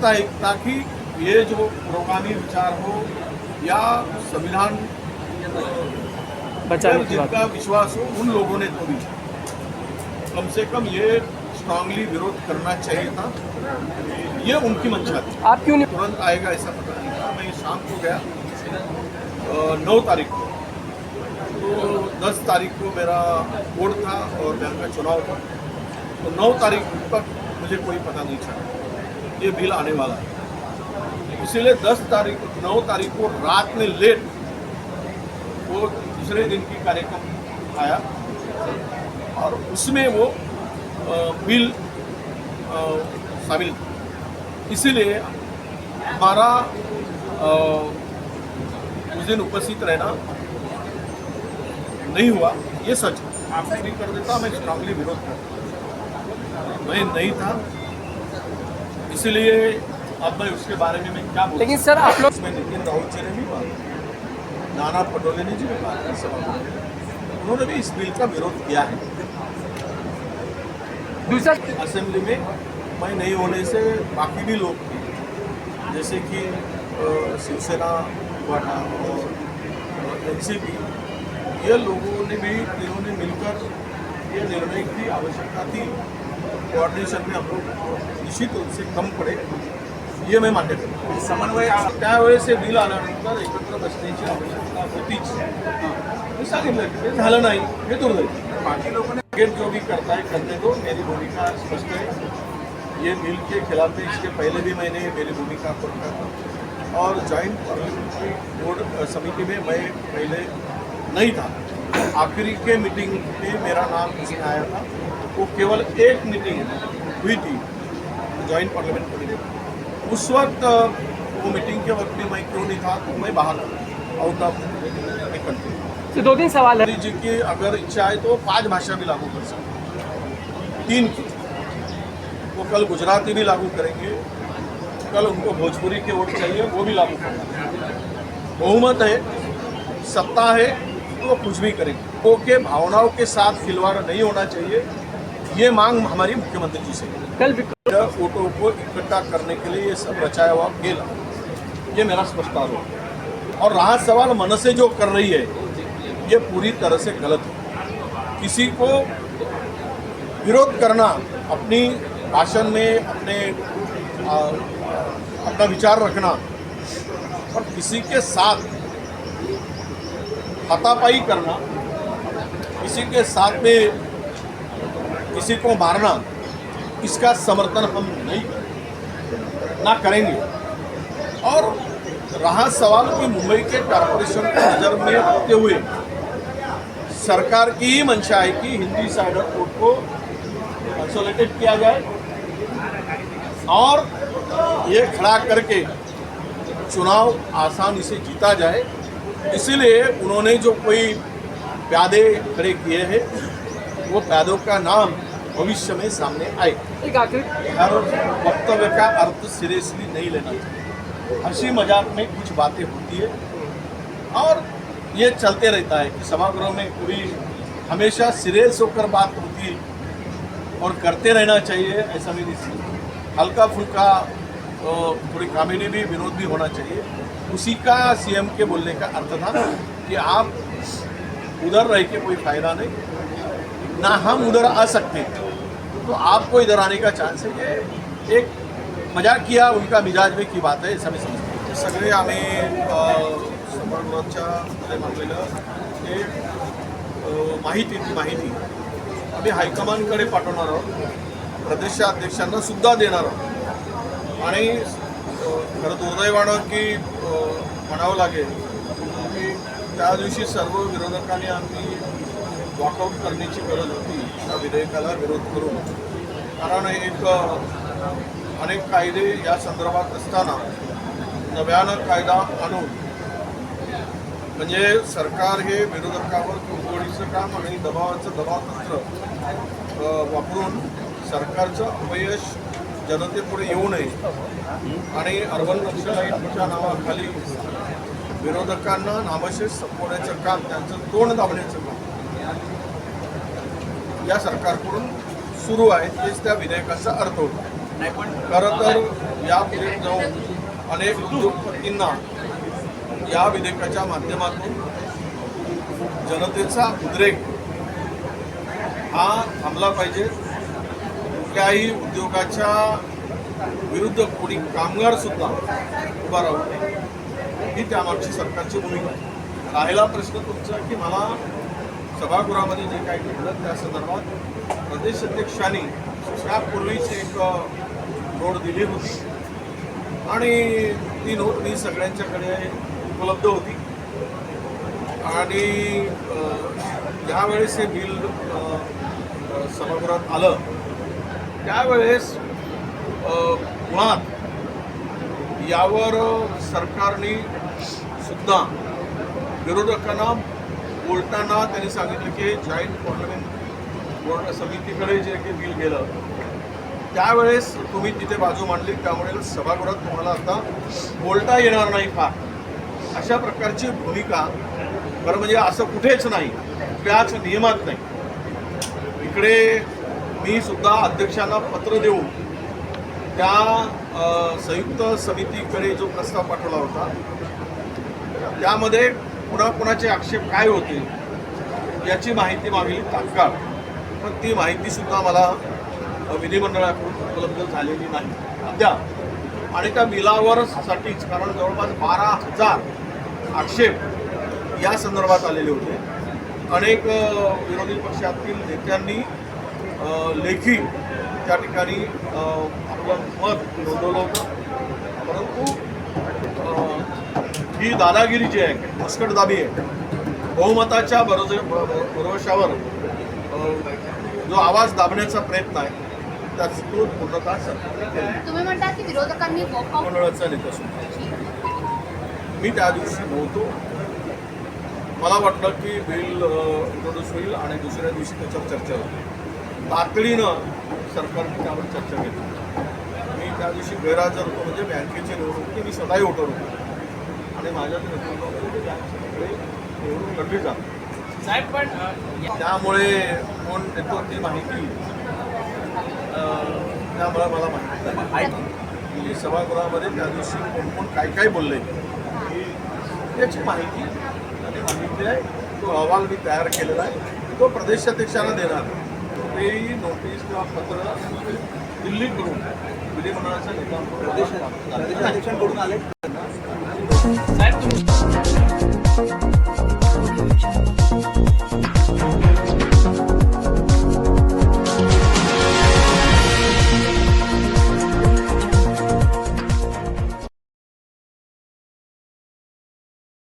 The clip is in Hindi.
चाहता है ताकि ये जो पुरोगामी विचार हो या संविधान बचाने जिनका विश्वास हो उन लोगों ने तो भी। कम से कम ये स्ट्रांगली विरोध करना चाहिए था। ये उनकी मंशा थी। आप क्यों नहीं तुरंत आएगा ऐसा पता नहीं था। मैं शाम को गया नौ तारीख को। तो दस तारीख को मेरा कोर्ट था और बैंक का चुनाव था। तो नौ तारीख तक मुझे कोई पता नहीं चला। ये बिल आने वाला है। इसीलिए दस तारीख, नौ तारीख को रात में लेट वो दूसरे दिन की कार्यक्रम आया और उसमें वो बिल शामिल इसीलिए हमारा उस दिन उपस्थित रहना नहीं हुआ, ये सच। आपने भी कर देता, मैं स्ट्रांगली विरोध करता। मैं नहीं था। इसलिए अब मैं उसके बारे में मैं क्या लेकिन सर आप लोग इसमें नितिन राउत जी ने भी बात नाना पटोले ने जी भी बात की सभा उन्होंने भी इस बिल का विरोध किया है। दूसरा असेंबली में मैं नहीं होने से बाकी भी लोग थे। जैसे कि शिवसेना हुआ था और एन सी ये लोगों ने भी इन्होंने मिलकर ये निर्णय की आवश्यकता थी। कोऑर्डिनेशन में हम लोग निश्चित रूप से कम पडे ये मैं मान्य करतो समन्वय त्यावेळेस हे बिल आल्यानंतर एकत्र बसण्याची आवश्यकता होतीच मी सांगितलं की ते झालं नाही हे दुर्दैव बाकी लोकांनी आगे जो भी करता है करने दो मेरी भूमिका स्पष्ट है। ये बिल के खिलाफ है इसके पहले भी मैंने मेरी भूमिका को रखा था और जॉइंट पार्लियामेंट्री बोर्ड समिति में मैं पहले नहीं था। आखिरी के मीटिंग में मेरा नाम इसमें आया था। वो केवल एक मीटिंग हुई थी ज्वाइंट पार्लियामेंट कमेटी उस वक्त वो मीटिंग के वक्त भी मैं क्यों नहीं था तो मैं बाहर आउट ऑफ़ कंट्री तो दो तीन सवाल है। जी की अगर इच्छा है तो पाँच भाषा भी लागू कर सकते तीन की। वो कल गुजराती भी लागू करेंगे कल उनको भोजपुरी के वोट चाहिए वो भी लागू करेंगे। बहुमत है सत्ता है तो वो कुछ भी करेंगे। वो के भावनाओं के साथ खिलवाड़ नहीं होना चाहिए। ये मांग हमारी मुख्यमंत्री जी से। कल वोटों को इकट्ठा करने के लिए ये सब रचाया हुआ खेल ये मेरा स्पष्ट आरोप और रहा सवाल मन से जो कर रही है ये पूरी तरह से गलत है। किसी को विरोध करना अपनी भाषण में अपने आ, अपना विचार रखना और किसी के साथ हाथापाई करना किसी के साथ में किसी को मारना, इसका समर्थन हम नहीं ना करेंगे। और रहा सवाल कि मुंबई के कॉरपोरेशन को नज़र में रखते हुए सरकार की ही मंशा है कि हिंदी साइडर कोर्ट को कंसोलिडेट किया जाए। और ये खड़ा करके चुनाव आसानी से जीता जाए। इसीलिए उन्होंने जो कोई प्यादे खड़े किए हैं वो प्यादों का नाम भविष्य में सामने आए। एक आखिरी। हर वक्तव्य का अर्थ सीरियसली नहीं लेना चाहिए। हँसी मज़ाक में कुछ बातें होती है। और ये चलते रहता है कि सभागृह में पूरी हमेशा सीरियस होकर बात होती है और करते रहना चाहिए ऐसा मेरी हल्का फुल्का अ, थोड़ी कॉमेडी भी विनोद भी होना चाहिए। उसी का सीएम के बोलने का अर्थ था कि आप उधर रह के कोई फ़ायदा नहीं। ना हम उधर आ सकते। तो आपको इधर आने का चान्स है। ये एक मजाक किया उनका मिजाज में की बात आहे सभी मी सगळे आम्ही सभागृहाच्या हे माहिती ती माहिती आम्ही हायकमांडकडे पाठवणार आहोत. प्रदेशाध्यक्षांना सुद्धा देणार आहोत. आणि खरं दुर्दैवानं की म्हणावं लागेल की त्या दिवशी सर्व विरोधकांनी आम्ही वॉकआउट करण्याची गरज होती या विधेयकाला विरोध करून. कारण एक अनेक कायदे या संदर्भात असताना नव्यानं कायदा आणून म्हणजे सरकार हे विरोधकावर कुरघोडीचं काम आणि दबावाचं दबावतंत्र वापरून सरकारचं अपयश जनतेपुढे येऊ नये आणि अर्बन नक्षलाईटच्या नावाखाली विरोधकांना नामशेष संपवण्याचं काम त्यांचं तोंड दाबण्याचं काम या सरकारकडून सुरू आहे तेच त्या विधेयकाचा अर्थ होता. नाही पण खरं तर या पुढे जाऊन अनेक उद्योगपतींना या विधेयकाच्या माध्यमातून जनतेचा उद्रेक हा थांबला पाहिजे. कुठल्याही उद्योगाच्या विरुद्ध कोणी कामगार सुद्धा उभा राहू नये. ही त्यामागची सरकारची भूमिका आहे. राहिला प्रश्न तुमचा की मला सभागृहामध्ये जे काही घडलं त्या संदर्भात प्रदेश अध्यक्षांनी यापूर्वीच एक नोट दिली होती. आणि ती नोट मी सगळ्यांच्याकडे उपलब्ध होती. आणि ज्यावेळेस हे बिल सभागृहात आलं त्यावेळेस मुळात यावर सरकारने सुद्धा विरोधकांना बोलताना त्यांनी सांगितलं की जॉईंट पार्लमेंट बोर्ड समितीकडे जे की बिल गेलं त्यावेळेस तुम्ही तिथे बाजू मांडली त्यामुळे सभागृहात तुम्हाला आता बोलता येणार नाही फार. अशा प्रकारची भूमिका बरं म्हणजे असं कुठेच नाही त्याच नियमात नाही. इकडे मी सुद्धा अध्यक्षांना पत्र देऊन त्या संयुक्त समितीकडे जो प्रस्ताव पाठवला होता त्यामध्ये पुन्हा कुणाचे आक्षेप काय होते याची माहिती मागली तात्काळ. पण ती माहिती सुद्धा मला विधिमंडळाकडून उपलब्ध झालेली नाही. अद्याप. आणि त्या मिलावरसाठीच कारण जवळपास बारा हजार आक्षेप या संदर्भात आलेले होते. अनेक विरोधी पक्षातील नेत्यांनी लेखी त्या ठिकाणी आपलं मत नोंदवलं होतं. परंतु ही दादागिरी जी आहे मुस्कटदाबी आहे. बहुमताच्या बरोज भरोशावर जो आवाज दाबण्याचा प्रयत्न आहे त्याच तो पूर्णतः सरकारने केला तुम्ही म्हणता की विरोधकांनी मंडळाचा नेता मी त्या दिवशी नव्हतो. मला वाटलं की बिल इंट्रोड्यूस होईल आणि दुसऱ्या दिवशी त्याच्यावर चर्चा होईल. तातडीनं सरकारने त्यावर चर्चा केली. मी त्या दिवशी गैरहजर होतो. म्हणजे बँकेची निवडणूक मी सदाही वोटर होतो. आणि माझ्या जाते साहेब पण त्यामुळे कोण देतो ती माहिती? त्यामुळे मला माहिती. की सभागृहामध्ये त्या दिवशी कोण कोण काय काय बोलले त्याची माहिती आणि माहिती आहे. तो अहवाल मी तयार केलेला आहे. तो प्रदेशाध्यक्षांना देणार. तेही नोटीस किंवा पत्र दिल्लीकडून विधिमंडळाच्या नेत्यांकडून Sert durun.